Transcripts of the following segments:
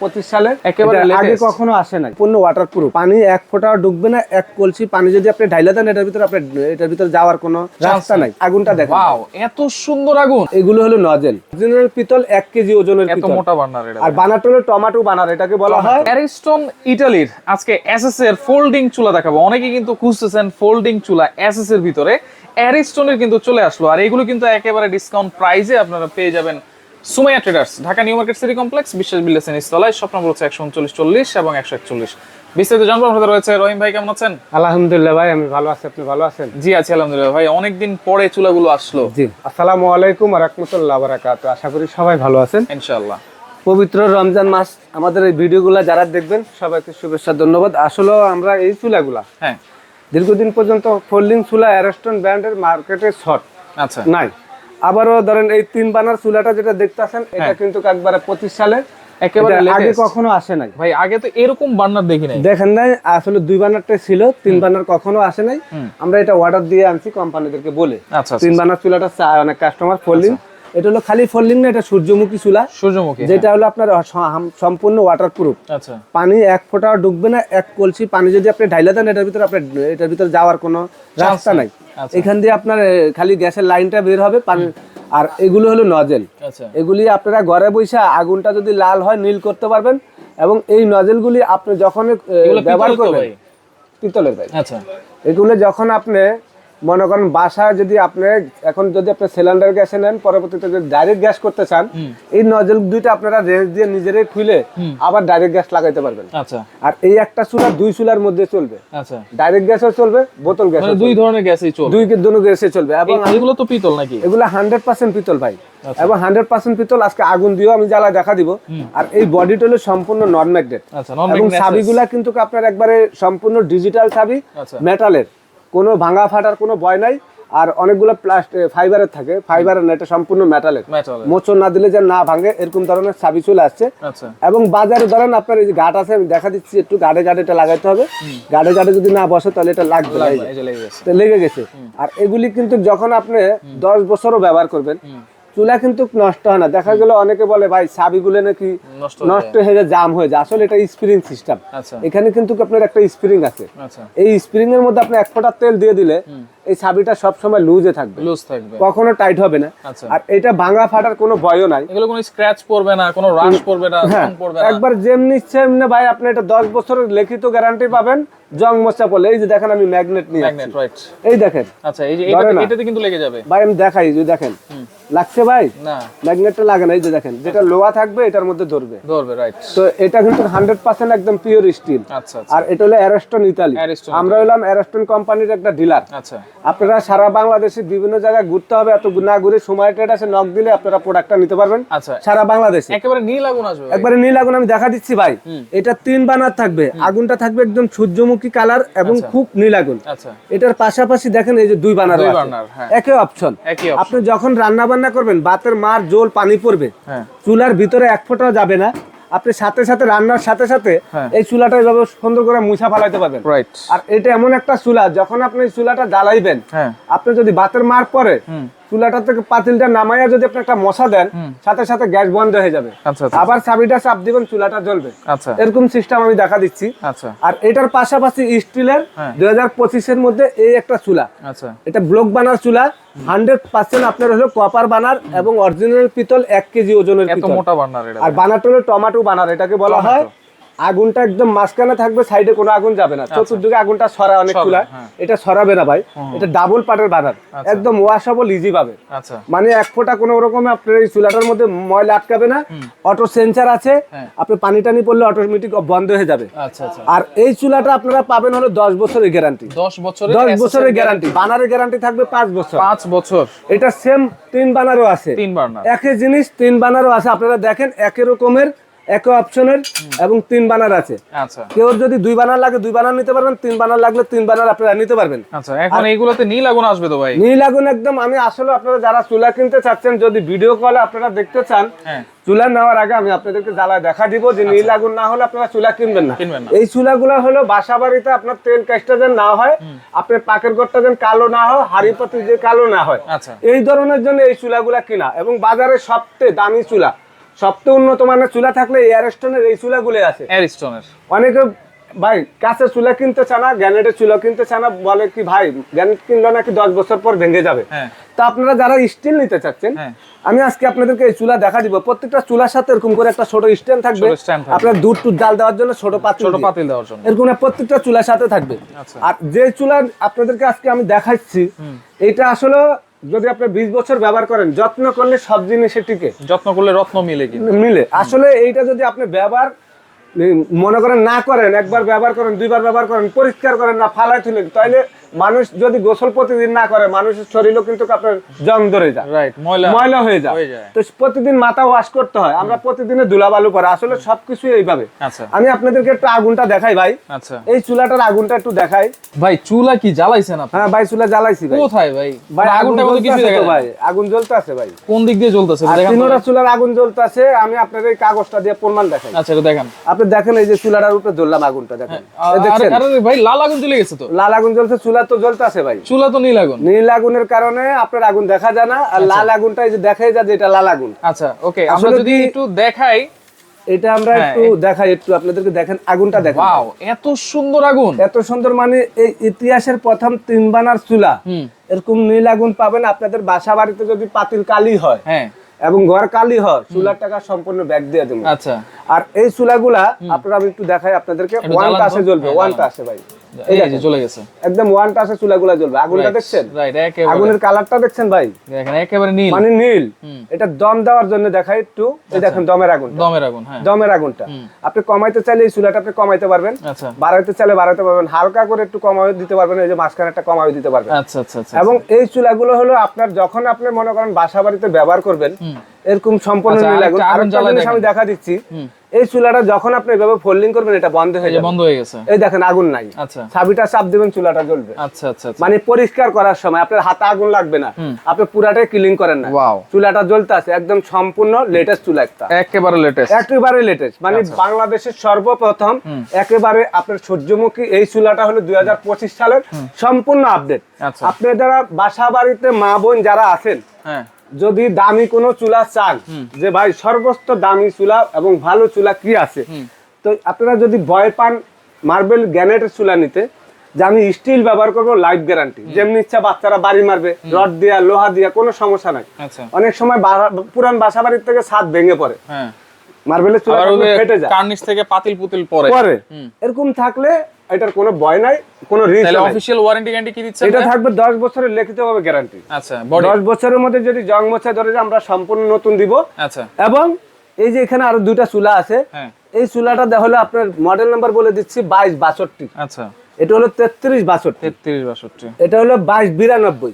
পঁচিশ সালে একেবারে আগে কখনো আসে নাই। পূর্ণ ওয়াটার প্রুফ পানি এক ফোঁটাও ডুববে না এক কলসি পানি যদি আপনি ঢাইলা দেন এটার ভিতরে আপনার এটার ভিতরে যাওয়ার কোনো রাস্তা নাই। আগুনটা দেখেন। ওয়াও এত সুন্দর আগুন। এগুলো হলো নজেল অরিজিনাল পিতল এক কেজি ওজনের এত মোটা বার্নার এটা। আর হলো টমাটো বানার এটাকে বলা হয়। অ্যারিস্টন ইটালির আজকে এসএস এর ফোল্ডিং চুলা দেখাবো। অনেকে কিন্তু খুঁজতেছেন ফোল্ডিং চুলা এসএস এর ভিতরে। অ্যারিস্টনের কিন্তু চলে আসলো। আর এগুলো কিন্তু একেবারে ডিসকাউন্ট প্রাইসে আপনারা পেয়ে যাবেন Sumaiya traders Dhaka new market city complex Biswas builders ইনস্টলায় স্বপ্ন হচ্ছে একশো উনচল্লিশ চল্লিশ এবং একশো একচল্লিশ। বিস্তারিত জানব আমাদের রয়েছে রহিম ভাই কেমন আছেন? আলহামদুলিল্লাহ ভাই আমি ভালো আছি আপনি ভালো আছেন? জি আছি আলহামদুলিল্লাহ ভাই অনেকদিন পরে চুলাগুলো আসলো। জি আসসালামু আলাইকুম রহমতুল্লাহ বারাকাত আশা করি সবাই ভালো আছেন। ইনশাআল্লাহ। পবিত্র রমজান মাস আমাদের এই ভিডিওগুলো যারা দেখবেন সবাইকে শুভেচ্ছা ধন্যবাদ। আসলেও আমরা এই চুলাগুলা হ্যাঁ। দীর্ঘদিন পর্যন্ত ফোল্ডিং চুলা অ্যারেস্টন ব্র্যান্ডের মার্কেটে শর্ট আচ্ছা। নাই। আবারও ধরেন এই তিন বানার চুলাটা যেটা দেখতেছেন এটা হ্যাঁ। কিন্তু একবারে পঁচিশ সালে একেবারে আগে কখনো আসে নাই। ভাই আগে তো এরকম বার্নার দেখি নাই। দেখেন নাই আসলে দুই বানারটা ছিল তিন বানার কখনো আসে নাই। আমরা এটা অর্ডার দিয়ে আনছি কোম্পানিদেরকে বলে। আচ্ছা আচ্ছা। তিন বানার চুলাটা অনেক কাস্টমার ফোল্ডিং এটা হলো খালি ফোল্ডিং না এটা সূর্যমুখী চুলা। সূর্যমুখী যেটা হলো আপনার সম্পূর্ণ ওয়াটার প্রুফ আচ্ছা। পানি এক ফোঁটাও ডুববে না এক কলসি পানি যদি আপনি ঢাইলা দেন এটার ভিতরে আপনার এটার ভিতরে যাওয়ার কোনো রাস্তা নাই। আচ্ছা। এখান দিয়ে আপনার খালি গ্যাসের লাইনটা বের হবে পানি আর এগুলো হলো নজেল আচ্ছা। এগুলি আপনারা ঘরে বসে আগুনটা যদি লাল হয় নীল করতে পারবেন এবং এই নজেলগুলি আপনি যখন ব্যবহার করবেন? পিতলের ভাই। আচ্ছা। এগুলো যখন আপনি মনে করেন বাসায় যদি আপনি এখন যদি আপনি সিলিন্ডার গ্যাসে নেন পরবর্তীতে যদি ডাইরেক্ট গ্যাস করতে চান এই নজল দুইটা আপনারা রেস দিয়ে নিজেরাই খুলে আবার ডাইরেক্ট গ্যাস লাগাইতে পারবেন। আচ্ছা। আর এই একটা চুলা দুই চুলার মধ্যে চলবে। আচ্ছা। ডাইরেক্ট গ্যাসও চলবে বোতল গ্যাস মানে দুই ধরনের গ্যাসই চল দুই দুনো গ্যাসে চলবে। এবং এগুলো তো পিতল নাকি? এগুলো হান্ড্রেড পার্সেন্ট পিতল ভাই। আচ্ছা। এবং হান্ড্রেড পার্সেন্ট পিতল আজকে আগুন দিয়েও আমি জ্বালা দেখা দিব। আর এই বডি হলো সম্পূর্ণ নন ম্যাগনেট আচ্ছা এবং চাবিগুলা কিন্তু আপনার একবারে সম্পূর্ণ ডিজিটাল চাবি আচ্ছা। মেটালের কোনো ভাঙা ফাটার কোনো ভয় নাই আর অনেকগুলো প্লাস্টিক ফাইবারের থাকে ফাইবারের না এটা সম্পূর্ণ মেটালের মেটাল মোচন না দিলে যে না ভাঙে এরকম ধরনের চাবি চলে আসছে। আচ্ছা। এবং বাজারে ধরেন আপনার এই যে গাট আছে আমি দেখা দিচ্ছি একটু গাড়ে গাড়ে এটা লাগাইতে হবে। গাড়ে গাড়ে যদি না বসে তাহলে এটা লাগবে লেগে গেছে। আর এগুলি কিন্তু যখন আপনি দশ বছরও ব্যবহার করবেন চুলা কিন্তু নষ্ট হয় না। দেখা গেল অনেকে বলে ভাই চাবিগুলো নাকি নষ্ট হয়ে যায় জাম হয়ে যায়। আসলে এটা স্প্রিং সিস্টেম। আচ্ছা। এখানে কিন্তু আপনার একটা স্প্রিং আছে। আচ্ছা। এই স্প্রিং এর মধ্যে আপনি এক ফোঁটা তেল দিয়ে দিলে এই চাবিটা সবসময় লুজে থাকবে। লুজ থাকবে। কখনো টাইট হবে না। আচ্ছা। আর এটা ভাঙা ফাটার কোনো ভয়ও নাই। এগুলো কোনো স্ক্র্যাচ পড়বে না কোনো রাশ পড়বে না হ্যাঁ। পড়বে না। একবার যেমনি এমনি ভাই আপনি এটা দশ বছরের লিখিত গ্যারান্টি পাবেন। জং মশা পড়লে এই যে দেখেন আমি ম্যাগনেট নিয়ে ম্যাগনেট রাইট এই দেখেন। আচ্ছা এই যে এটাতে কিন্তু লেগে যাবে। ভাই আমি দেখাই যে দেখেন। লাগছে ভাই? না। ম্যাগনেটটা লাগে না এই যে দেখেন। যেটা লোহা থাকবে এটার মধ্যে ধরবে। ধরবে রাইট তো এটা কিন্তু হান্ড্রেড পার্সেন্ট একদম পিওর স্টিল আচ্ছা আচ্ছা। আর এটা হলো অ্যারেস্টন ইতালি আমরা হলাম অ্যারেস্টন কোম্পানির একটা ডিলার আচ্ছা। আপনারা সারা বাংলাদেশে বিভিন্ন জায়গায় ঘুরতে হবে এত না ঘুরে সময় ট্রেড আছে নক দিলে আপনারা প্রোডাক্টটা নিতে পারবেন। আচ্ছা। সারা বাংলাদেশে। একেবারে নীল আগুন আসবে। একবারে নীল আগুন আমি দেখা দিচ্ছি ভাই। এটা তিন বানার থাকবে। আগুনটা থাকবে একদম সূর্যমুখী কালার এবং খুব নীল আগুন আচ্ছা। এটার পাশাপাশি দেখেন এই যে দুই বানার একই অপশন আপনি যখন রান্না বান্না করবেন ভাতের মার জল পানি পড়বে। হ্যাঁ। চুলার ভিতরে এক ফোঁটাও যাবে না। আপনি সাথে সাথে রান্নার সাথে সাথে হ্যাঁ। এই চুলাটা এভাবে সুন্দর করে মুছা ফালাইতে পারবেন। রাইট আর এটা এমন একটা চুলা যখন আপনি চুলাটা জ্বালাইবেন হ্যাঁ। আপনি যদি বাতের মার পরে চুলাটা থেকে পাতিলটা নামাইয়া যদি আপনি একটা মশা দেন সাথে সাথে গ্যাস বন্ধ হয়ে যাবে। আচ্ছা আচ্ছা আবার চাবিটা চাপ দিবেন চুলাটা জ্বলবে। আচ্ছা। এরকম সিস্টেম আমি দেখা দিচ্ছি। আচ্ছা। আর এটার পাশাপাশি স্টিলের হ্যাঁ। দুই হাজার পঁচিশের মধ্যে এই একটা চুলা। আচ্ছা। এটা ব্লক বানার চুলা হান্ড্রেড পার্সেন্ট আপনার হলো কপার বানার এবং অরিজিনাল পিতল এক কেজি ওজনের মোটা আর বানারটা হলো টমাটো বানার এটাকে বলা হয় আগুনটা একদম মাঝখানে থাকবে সাইডে কোনো আগুন যাবে না। চতুর্দিকে আগুনটা সরা অনেক চুলা হ্যাঁ। এটা সরাবে না ভাই। এটা ডাবল পাটের বানার একদম ওয়াশেবল ইজি পাবে আচ্ছা। মানে এক ফোঁটা কোনো রকম আপনার এই চুলাটার মধ্যে ময়লা আটকাবে না। অটো সেন্সার আছে। হ্যাঁ। আপনি পানি টানি পড়লে অটোমেটিক বন্ধ হয়ে যাবে। আচ্ছা আচ্ছা। আর এই চুলাটা আপনারা পাবেন হলো দশ বছরের গ্যারান্টি দশ বছরের দশ বছরের গ্যারান্টি বানারের গ্যারান্টি থাকবে পাঁচ বছর। পাঁচ বছর। এটা সেম তিন বানারও আছে। তিন বার্নার একই জিনিস তিন বানারও আছে। আপনারা দেখেন একই রকমের একই অপশনের এবং তিন বানার আছে। আচ্ছা। কেউ যদি দুই বানার লাগে দুই বানার নিতে পারবেন তিন বানার লাগলে তিন বানার আপনারা নিতে পারবেন। আচ্ছা এখন এইগুলোতে নীল আগুন আসবে তো ভাই? নীল আগুন একদম আমি আসলে আপনারা যারা চুলা কিনতে চাচ্ছেন যদি ভিডিও কলে আপনারা দেখতে চান হ্যাঁ। চুলা নেওয়ার আগে আমি আপনাদেরকে জ্বালায় দেখা দিব যে নীল আগুন না হলে আপনারা চুলা কিনবেন না। কিনবেন না। এই চুলাগুলো হলো বাসা বাড়িতে আপনার তেল কাজটা যেন না হয় আপনার পাকের ঘরটা যেন কালো না হয় হাড়ি পাতি যে কালো না হয়। আচ্ছা। এই ধরনের জন্য এই চুলাগুলা কিনা এবং বাজারে সবচেয়ে দামি চুলা। সবচেয়ে উন্নত মানের চুলা থাকলে এয়ারস্টোনের এই চুলাগুলো আছে। অ্যারিস্টনের অনেকে ভাই কাছের চুলা কিনতে চায় না গ্যানেটের চুলা কিনতে চায় না বলে কি ভাই গ্যানেট কিনলো নাকি দশ বছর পর ভেঙে যাবে। হ্যাঁ। তা আপনারা যারা স্টিল নিতে চাচ্ছেন হ্যাঁ। আমি আজকে আপনাদেরকে এই চুলা দেখা দিব। প্রত্যেকটা চুলার সাথে এরকম করে একটা ছোট স্ট্যান্ড থাকবে। আপনার দুধ টুধ জাল দেওয়ার জন্য ছোট পাত্র ছোট পাতিল দেওয়ার জন্য। এরকম প্রত্যেকটা চুলার সাথে থাকবে। আচ্ছা। আর যে চুলা আপনাদেরকে আজকে আমি দেখাচ্ছি এটা আসলে যদি আপনি বিশ বছর ব্যবহার করেন যত্ন করলে সব জিনিসে টিকে। যত্ন করলে রত্ন মিলে মিলে। আসলে এইটা যদি আপনি ব্যবহার মনে করেন না করেন একবার ব্যবহার করেন দুইবার ব্যবহার করেন পরিষ্কার করেন না ফালাই তুলেন তাইলে মানুষ যদি গোসল প্রতিদিন না করে মানুষের শরীরও কিন্তু আপনার জং ধরে যায়। রাইট ময়লা ময়লা হয়ে যায়। তো প্রতিদিন মাথা ওয়াশ করতে হয়। আমরা প্রতিদিনে ধুলাবালু পরে আসলে সবকিছু এইভাবে। আচ্ছা। আমি আপনাদেরকে একটু আগুনটা দেখাই ভাই। আচ্ছা। এই চুলাটার আগুনটা একটু দেখাই। ভাই চুলা কি জ্বালাইছেন আপনি? হ্যাঁ ভাই চুলা জ্বালাইছি ভাই। কোথায় ভাই? ভাই মানে আগুন আগুনটা মধ্যে কিছু দেখা ভাই। আগুন জ্বলতে আছে ভাই। কোন দিক দিয়ে জ্বলতেছে? আর দেখান তিনোটা। চুলার আগুন জ্বলতেছে। আমি আপনাদের এই কাগজটা দিয়ে প্রমাণ দেখাই। আচ্ছা দেখান। আপনি দেখেন এই যে চুলাটার উপরে জ্বললাম আগুনটা দেখেন। আর- আরে ভাই লাল আগুন জ্বলে গেছে তো। লাল আগুন জ্বলছে চুলা তো জ্বলতে আছে ভাই। চুলা তো নীল আগুন। নীল আগুনের কারণে আপনার আগুন দেখা যায় না আর লাল আগুনটা যে দেখাই যায় যে এটা লাল আগুন। আচ্ছা ওকে আমরা যদি একটু দেখাই এটা আমরা হ্যাঁ, একটু দেখাই একটু আপনাদেরকে দেখেন আগুনটা দেখেন। ওয়াও এত সুন্দর আগুন। এত সুন্দর মানে এই ইতিহাসের প্রথম তিন বানার চুলা। এরকম নীল আগুন পাবেন আপনাদের বাসা বাড়িতে যদি পাতিল কালি হয় হ্যাঁ। এবং ঘর কালি হয় চুলার টাকা সম্পূর্ণ ব্যাগ দিয়ে দেবো। আচ্ছা। আর এই চুলাগুলা আপনারা আমি একটু দেখাই আপনাদেরকে ওয়ান টাসে জ্বলবে হ্যাঁ, ওয়ান জ্বালান। টাসে ভাই। এই যে চলে গেছে। একদম ওয়ান টাসে চুলাগুলা জ্বলবে। আগুনটা দেখছেন? রাইট একেবারে। আগুনের কালারটা দেখছেন ভাই? দেখেন একেবারে নীল। মানে নীল। এটা দম দেওয়ার জন্য দেখাই একটু। এই দেখেন দমের আগুন দমের আগুন হ্যাঁ। দমের আগুনটা। আপনি কমাইতে চাইলে এই চুলাটা আপনি কমাইতে পারবেন। আচ্ছা। বাড়াইতে চাইলে বাড়াইতে পারবেন। হালকা করে একটু কমাই দিতে পারবেন। এই যে মাঝখানে একটা কমাই দিতে পারবেন। আচ্ছা আচ্ছা আচ্ছা এবং এই চুলাগুলো হলো আপনার যখন আপনি মনে করেন বাসা বাড়িতে ব্যবহার করবেন এরকম সম্পূর্ণ আচ্ছা, নীল আগুন। আমি দেখা দিচ্ছি। এই চুলাটা যখন আপনি এভাবে ফোল্ডিং করবেন এটা বন্ধ হয়ে যাবে। বন্ধ হয়ে গেছে। এই দেখেন আগুন নাই। আচ্ছা। চাবিটা চাপ দিবেন চুলাটা জ্বলবে। আচ্ছা আচ্ছা আচ্ছা। মানে পরিষ্কার করার সময় আপনার হাতে আগুন লাগবে না। আপনি পুরাটাই ক্লিন করেন না। ওয়াও চুলাটা জ্বলতে আছে একদম সম্পূর্ণ লেটেস্ট চুলা একটা। একেবারে লেটেস্ট একেবারে লেটেস্ট মানে আচ্ছা। বাংলাদেশের সর্বপ্রথম একেবারে আপনার সূর্যমুখী এই চুলাটা হলো দুই হাজার পঁচিশ সালের সম্পূর্ণ আপডেট আচ্ছা। আপনি যারা বাসা বাড়িতে মা বোন যারা আছেন হ্যাঁ। যদি দামি কোনো চুলা চান যে ভাই সর্বোচ্চ দামি চুলা এবং ভালো চুলা কি আছে? তো আপনারা যদি ভয় পান মার্বেল গ্যানেটের চুলা নিতে যে আমি স্টিল ব্যবহার করব লাইফ গ্যারান্টি। যেমনি ইচ্ছা বাচ্চারা বাড়ি মারবে রড দিয়া লোহা দিয়া কোনো সমস্যা নাই। আচ্ছা। অনেক সময় পুরান বাসা বাড়ির থেকে ছাদ ভেঙে পড়ে। হ্যাঁ। মার্বেলের চুলা ফেটে যায়। কার্নিশ থেকে পাতিল পুতিল পরে এরকম থাকলে এটার কোনো ভয় নাই কোনো রিস্ক তাহলে অফিশিয়াল ওয়ারেন্টি গ্যারান্টি কি দিচ্ছেন এটা থাকবে দশ বছরের লিখিত ভাবে গ্যারান্টি আচ্ছা বডি দশ বছরের মধ্যে যদি জং মোছা ধরে আমরা সম্পূর্ণ নতুন দিব। আচ্ছা। এবং এই যে এখানে আরও দুইটা চুলা আছে হ্যাঁ। এই চুলাটা দেখা হলো আপনার মডেল নাম্বার বলে দিচ্ছি বাইশ বাষট্টি। আচ্ছা। এটা হলো তেত্রিশ বাষট্টি। তেত্রিশ বাষট্টি। এটা হলো বাইশ বিরানব্বই।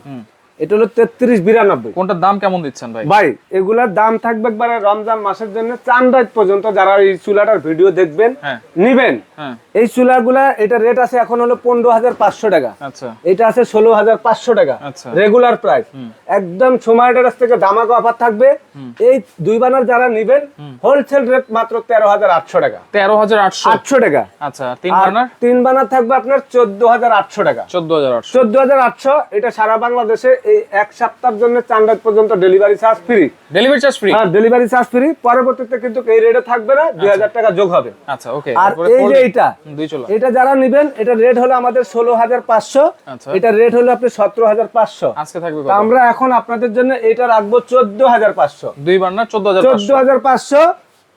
এটা হলো তেত্রিশ বিরানব্বই। কোনটার দাম কেমন দিচ্ছেন ভাই? ভাই এগুলার দাম থাকবে একবারে রমজান মাসের জন্য চান রাত পর্যন্ত যারা এই চুলাটার ভিডিও দেখবেন হ্যাঁ। নিবেন। হ্যাঁ। এই চুলাগুলা এটা রেট আছে এখন হলো পনেরো হাজার পাঁচশো টাকা। আচ্ছা। এটা আছে ষোলো হাজার পাঁচশো টাকা আচ্ছা। রেগুলার প্রাইস একদম থেকে দামাক অফার থাকবে। এই দুই বানার যারা নিবেন হোলসেল রেট মাত্র তেরো হাজার আটশো টাকা। তেরো হাজার আটশো? আটশো টাকা। আচ্ছা তিন আর বার্নার তিন বানার থাকবে আপনার চোদ্দ হাজার আটশো টাকা। চোদ্দ হাজার চোদ্দ হাজার আটশো এটা সারা বাংলাদেশে এই এক সপ্তাহের জন্য চান্দাজ পর্যন্ত delivery charge free delivery charge free হ্যাঁ ডেলিভারি চার্জ ফ্রি পরবর্তীতে কিন্তু এই রেটে থাকবে না দুই হাজার টাকা যোগ হবে। আচ্ছা ওকে আর এই যে চলো। এটা যারা নিবেন এটা রেট হলো আমাদের ষোলো হাজার পাঁচশো। আচ্ছা। এটা রেট হলো আপনি সতেরো হাজার পাঁচশো। আজকে থাকবে আমরা এখন আপনাদের জন্য এটা রাখব চোদ্দ হাজার পাঁচশো। দুই বার্নার চোদ্দ হাজার চোদ্দ হাজার পাঁচশো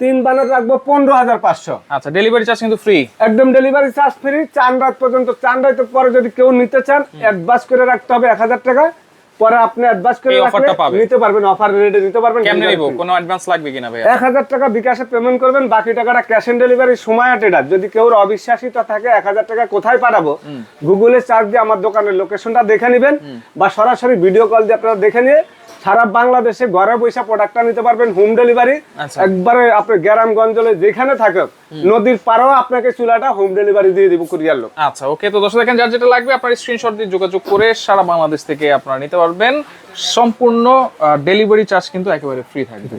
তিন বানার রাখব পনেরো হাজার পাঁচশো। আচ্ছা ডেলিভারি চার্জ কিন্তু ফ্রি একদম ডেলিভারি চার্জ ফ্রি চান রাত পর্যন্ত চান রাতের পরে যদি কেউ নিতে চান অ্যাডভান্স করে রাখতে হবে এক হাজার টাকা। পরে আপনি অ্যাডভান্স করে নিতে পারবেন অফার রেটে নিতে পারবেন কেমনে নিব? কোনো অ্যাডভান্স লাগবে কিনা ভাই এক হাজার টাকা বিকাশে পেমেন্ট করবেন বাকি টাকাটা ক্যাশ অন ডেলিভারি সময় টেডার যদি কেউ অবিশ্বাসিত থাকে এক হাজার টাকা কোথায় পাঠাবো? গুগলে চার্জ দিয়ে আমার দোকানের লোকেশনটা দেখে নেবেন বা সরাসরি ভিডিও কল দিয়ে আপনারা দেখে নিয়ে সারা বাংলাদেশে ঘরে বৈশা প্রোডাক্টটা নিতে পারবেন হোম ডেলিভারি আচ্ছা। একবারে আপনি গ্রাম গঞ্জলে যেখানে থাকেন নদীর পাড়েও আপনাকে চুলাটা হোম ডেলিভারি দিয়ে দিব কুরিয়ার লোক। আচ্ছা ওকে তো দর্শক দেখেন যার যেটা লাগবে আপনার স্ক্রিনশট দিয়ে যোগাযোগ করে সারা বাংলাদেশ থেকে আপনারা নিতে পারবেন। সম্পূর্ণ ডেলিভারি চার্জ কিন্তু একেবারে ফ্রি থাকবে।